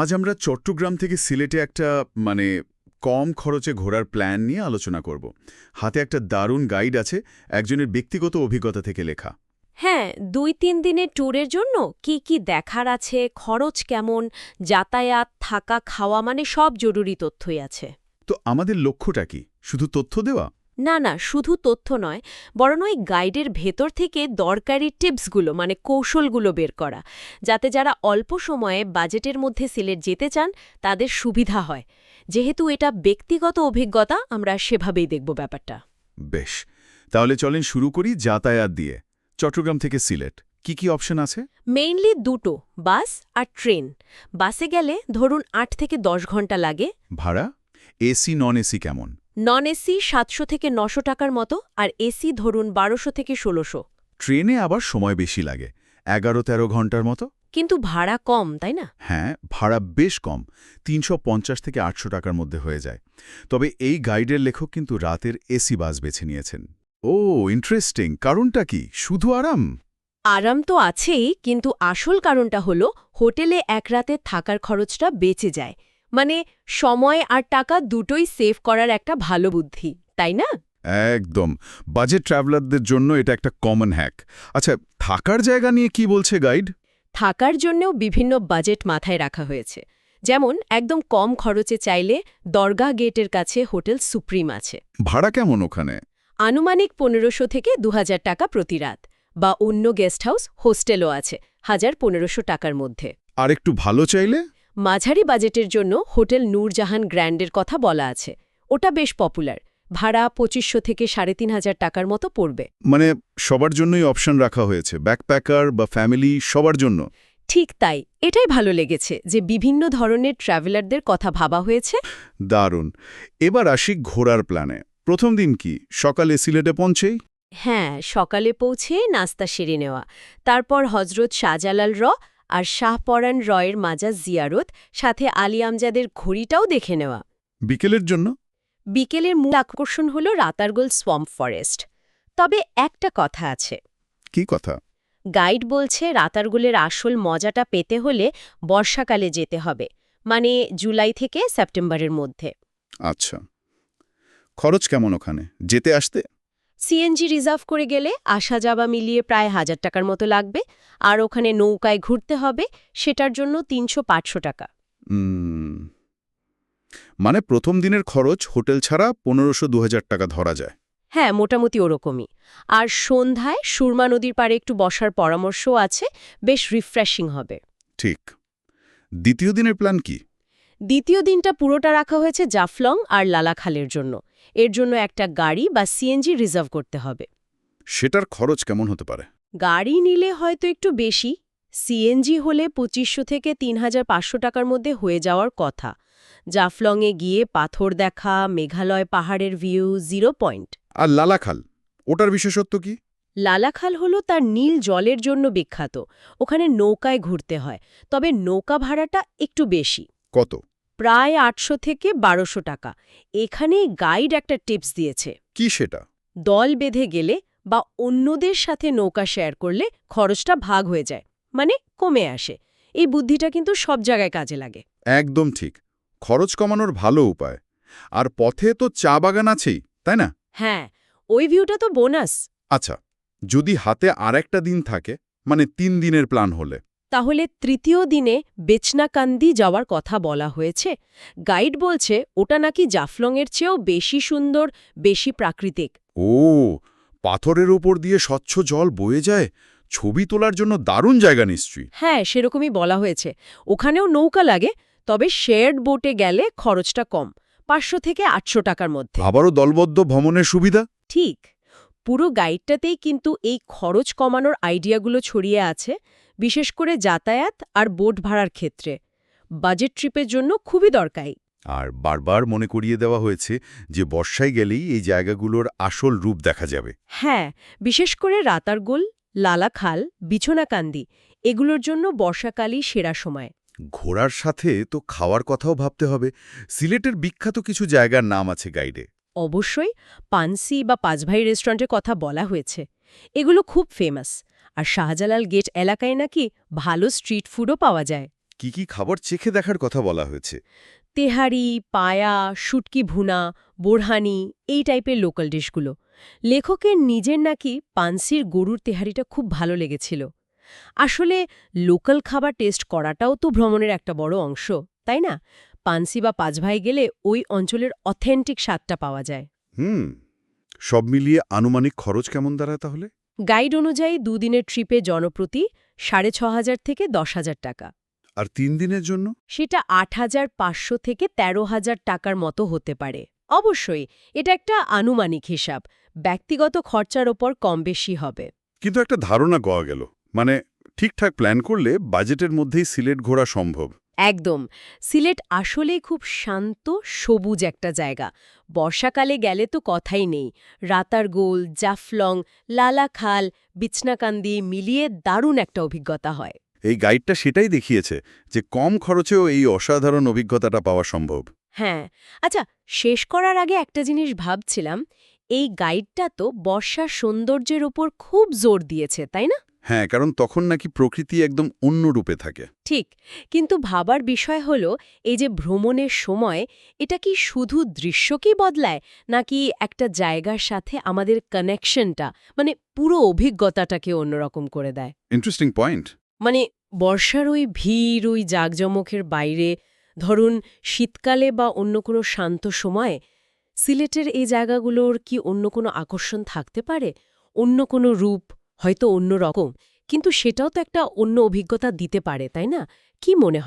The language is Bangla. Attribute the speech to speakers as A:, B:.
A: আজ আমরা চট্টগ্রাম থেকে সিলেটে একটা মানে কম খরচে ঘোরার প্ল্যান নিয়ে আলোচনা করব। হাতে একটা দারুণ গাইড আছে একজনের ব্যক্তিগত অভিজ্ঞতা থেকে লেখা।
B: হ্যাঁ দুই তিন দিনের ট্যুরের জন্য কি কি দেখার আছে খরচ কেমন যাতায়াত থাকা খাওয়া মানে সব জরুরি তথ্যই আছে।
A: তো আমাদের লক্ষ্যটা কি? শুধু তথ্য দেওয়া?
B: না না শুধু তথ্য নয় বরং ওই গাইডের ভেতর থেকে দরকারি টিপসগুলো মানে কৌশলগুলো বের করা যাতে যারা অল্প সময়ে বাজেটের মধ্যে সিলেট যেতে চান তাদের সুবিধা হয়। যেহেতু এটা ব্যক্তিগত অভিজ্ঞতা আমরা সেভাবেই দেখব ব্যাপারটা।
A: বেশ তাহলে চলেন শুরু করি যাতায়াত দিয়ে। চট্টগ্রাম থেকে সিলেট কি কি অপশন আছে?
B: মেইনলি দুটো বাস আর ট্রেন। বাসে গেলে ধরুন আট থেকে দশ ঘণ্টা লাগে।
A: ভাড়া? এসি নন এসি কেমন?
B: নন এসি সাতশো থেকে নশো টাকার মতো আর এসি ধরুন বারোশো থেকে ষোলোশো।
A: ট্রেনে আবার সময় বেশি লাগে এগারো তেরো ঘণ্টার মতো?
B: কিন্তু ভাড়া কম তাই না?
A: হ্যাঁ ভাড়া বেশ কম তিনশ পঞ্চাশ থেকে আটশো টাকার মধ্যে হয়ে যায়। তবে এই গাইডের লেখক কিন্তু রাতের এসি বাস বেছে নিয়েছেন। ও ইন্টারেস্টিং কারণটা কি? শুধু আরাম?
B: আরাম তো আছেই কিন্তু আসল কারণটা হলো হোটেলে এক রাতে থাকার খরচটা বেঁচে যায়। মানে সময় আর টাকা দুটোই সেভ করার একটা ভালো বুদ্ধি তাই না?
A: একদম। বাজেট ট্রাভেলারদের জন্য এটা একটা কমন হ্যাক আচ্ছা থাকার জায়গা নিয়ে কি বলছে গাইড
B: থাকার জন্যও বিভিন্ন বাজেট মাথায় রাখা হয়েছে। যেমন একদম কম খরচে চাইলে দরগা গেটের কাছে হোটেল সুপ্রিম আছে।
A: ভাড়া কেমন ওখানে?
B: আনুমানিক পনেরোশো থেকে দু হাজার টাকা প্রতি রাত বা অন্য গেস্ট হাউস হোস্টেলও আছে হাজার পনেরোশো টাকার মধ্যে।
A: আর একটু ভালো চাইলে?
B: মাঝারি বাজেটের জন্য হোটেল নূরজাহান গ্র্যান্ডের কথা বলা আছে। ওটা বেশ পপুলার। ভাড়া পঁচিশশো থেকে সাড়ে তিন হাজার টাকার মতো পড়বে।
A: মানে সবার জন্যই অপশন রাখা হয়েছে ব্যাকপ্যাকার বা ফ্যামিলি সবার জন্য।
B: ঠিক তাই এটাই ভালো লেগেছে যে বিভিন্ন ধরনের ট্রাভেলারদের কথা ভাবা হয়েছে।
A: দারুণ। এবার আসি ঘোরার প্ল্যানে প্রথম দিন কি? সকালে সিলেটে পৌঁছেই?
B: হ্যাঁ সকালে পৌঁছে নাস্তা সেরে নেওয়া। তারপর হজরত শাহজালাল র আর শাহপরান রয়ের মাজাজ জিয়ারত সাথে আলী আমজাদের ঘড়িটাও দেখে নেওয়া।
A: বিকেলের জন্য?
B: বিকেলের মূল আকর্ষণ হল রাতারগোল সোয়াম্প ফরেস্ট তবে একটা কথা আছে।
A: কি কথা?
B: গাইড বলছে রাতারগুলের আসল মজাটা পেতে হলে বর্ষাকালে যেতে হবে মানে জুলাই থেকে সেপ্টেম্বরের মধ্যে।
A: আচ্ছা। খরচ কেমন ওখানে? যেতে আসতে?
B: সিএনজি রিজার্ভ করে গেলে আসা যাওয়া মিলিয়ে প্রায় হাজার টাকার মতো লাগবে। আর ওখানে নৌকায় ঘুরতে হবে সেটার জন্য তিনশো পাঁচশো টাকা।
A: মানে প্রথম দিনের খরচ হোটেল ছাড়া পনেরোশো দু হাজার টাকা ধরা যায়।
B: হ্যাঁ মোটামুটি ওরকমই। আর সন্ধ্যায় সুরমা নদীর পাড়ে একটু বসার পরামর্শও আছে বেশ রিফ্রেশিং হবে।
A: ঠিক। দ্বিতীয় দিনের প্ল্যান কি?
B: দ্বিতীয় দিনটা পুরোটা রাখা হয়েছে জাফলং আর লালাখালের জন্য। এর জন্য একটা গাড়ি বা সিএনজি রিজার্ভ করতে হবে।
A: সেটার খরচ কেমন হতে পারে?
B: গাড়ি নিলে হয়তো একটু বেশি সিএনজি হলে পঁচিশশো থেকে তিন হাজার পাঁচশো টাকার মধ্যে হয়ে যাওয়ার কথা। জাফলংয়ে গিয়ে পাথর দেখা মেঘালয় পাহাড়ের ভিউ জিরো পয়েন্ট
A: আর লালাখাল ওটার বিশেষত্ব কি?
B: লালাখাল হলো তার নীল জলের জন্য বিখ্যাত। ওখানে নৌকায় ঘুরতে হয় তবে নৌকা ভাড়াটা একটু বেশি।
A: কত?
B: প্রায় আটশো থেকে বারোশো টাকা। এখানে গাইড একটা টিপস দিয়েছে।
A: কি সেটা?
B: দল বেঁধে গেলে বা অন্যদের সাথে নৌকা শেয়ার করলে খরচটা ভাগ হয়ে যায় মানে কমে আসে। এই বুদ্ধিটা কিন্তু সব জায়গায় কাজে লাগে।
A: একদম ঠিক। খরচ কমানোর ভালো উপায়। আর পথে তো চা বাগান আছেই তাই না?
B: হ্যাঁ ওই ভিউটা তো বোনাস
A: আচ্ছা যদি হাতে আর একটা দিন থাকে মানে তিন দিনের প্ল্যান হলে
B: তাহলে তৃতীয় দিনে বেচনাকান্দি যাওয়ার কথা বলা হয়েছে। গাইড বলছে ওটা নাকি জাফলংয়ের চেয়েও বেশি সুন্দর বেশি প্রাকৃতিক।
A: ও পাথরের ওপর দিয়ে স্বচ্ছ জল বয়ে যায়? ছবি তোলার জন্য দারুণ জায়গা নিশ্চয়ই।
B: হ্যাঁ সেরকমই বলা হয়েছে। ওখানেও নৌকা লাগে তবে শেয়ার্ড বোটে গেলে খরচটা কম পাঁচশো থেকে আটশো টাকার মধ্যে।
A: আবারও দলবদ্ধ ভ্রমণের সুবিধা?
B: ঠিক। পুরো গাইডটাতেই কিন্তু এই খরচ কমানোর আইডিয়াগুলো ছড়িয়ে আছে বিশেষ করে যাতায়াত আর বোট ভাড়ার ক্ষেত্রে। বাজেট ট্রিপের জন্য খুবই দরকারি।
A: আর বারবার মনে করিয়ে দেওয়া হয়েছে যে বর্ষায় গেলেই এই জায়গাগুলোর আসল রূপ দেখা যাবে।
B: হ্যাঁ বিশেষ করে রাতারগোল লালাখাল বিছনাকান্দি এগুলোর জন্য বর্ষাকালই সেরা সময়।
A: ঘোড়ার সাথে তো খাওয়ার কথাও ভাবতে হবে। সিলেটের বিখ্যাত কিছু জায়গার নাম আছে গাইডে।
B: অবশ্যই পানসি বা পাঁচভাই রেস্টুরেন্টের কথা বলা হয়েছে। এগুলো খুব ফেমাস আর শাহজালাল গেট এলাকায় নাকি ভালো স্ট্রিট ফুডও পাওয়া যায়।
A: কি কি খাবার চেখে দেখার কথা বলা হয়েছে?
B: তেহারি পায়া শুটকি ভুনা বোরহানি এই টাইপের লোকাল ডিশগুলো লেখকের নিজের নাকি পানসির গরুর তেহারিটা খুব ভালো লেগেছিল। আসলে লোকাল খাবার টেস্ট করাটাও তো ভ্রমণের একটা বড় অংশ তাই না? পানসি বা পাঁচভাই গেলে ওই অঞ্চলের অথেন্টিক স্বাদটা পাওয়া যায়।
A: হুম সব মিলিয়ে আনুমানিক খরচ কেমন দাঁড়ায় তাহলে?
B: গাইড অনুযায়ী দুদিনের ট্রিপে জনপ্রতি সাড়ে ছ হাজার থেকে দশ হাজার টাকা।
A: আর তিন দিনের জন্য?
B: সেটা আট হাজার পাঁচশো থেকে তেরো হাজার টাকার মতো হতে পারে। অবশ্যই এটা একটা আনুমানিক হিসাব। ব্যক্তিগত খরচার ওপর কম বেশি হবে।
A: কিন্তু একটা ধারণা পাওয়া গেল। মানে ঠিকঠাক প্ল্যান করলে বাজেটের মধ্যেই সিলেট ঘোরা সম্ভব।
B: একদম। সিলেট আসলেই খুব শান্ত সবুজ একটা জায়গা। বর্ষাকালে গেলে তো কথাই নেই। রাতারগোল জাফলং লালাখাল বিছনাকান্দি মিলিয়ে দারুণ একটা অভিজ্ঞতা হয়।
A: এই গাইডটা সেটাই দেখিয়েছে যে কম খরচেও এই অসাধারণ অভিজ্ঞতাটা পাওয়া সম্ভব।
B: হ্যাঁ। আচ্ছা শেষ করার আগে একটা জিনিস ভাবছিলাম। এই গাইডটা তো বর্ষার সৌন্দর্যের ওপর খুব জোর দিয়েছে তাই না?
A: হ্যাঁ কারণ তখন নাকি প্রকৃতি একদম অন্য রূপে থাকে।
B: ঠিক কিন্তু ভাবার বিষয় হল এই যে ভ্রমণের সময় এটা কি শুধু দৃশ্যকেই বদলায় নাকি একটা জায়গার সাথে আমাদের কানেকশনটা মানে পুরো অভিজ্ঞতাটাকে অন্যরকম করে দেয়?
A: ইন্টারেস্টিং পয়েন্ট
B: মানে বর্ষার ওই ভিড় ওই জাঁকজমকের বাইরে ধরুন শীতকালে বা অন্য কোনো শান্ত সময়ে সিলেটের এই জায়গাগুলোর কি অন্য কোনো আকর্ষণ থাকতে পারে? অন্য কোনো রূপ হয়তো অন্য রকম কিন্তু সেটাও তো একটা অন্য অভিজ্ঞতা দিতে পারে, তাই না? কি মনে হয়?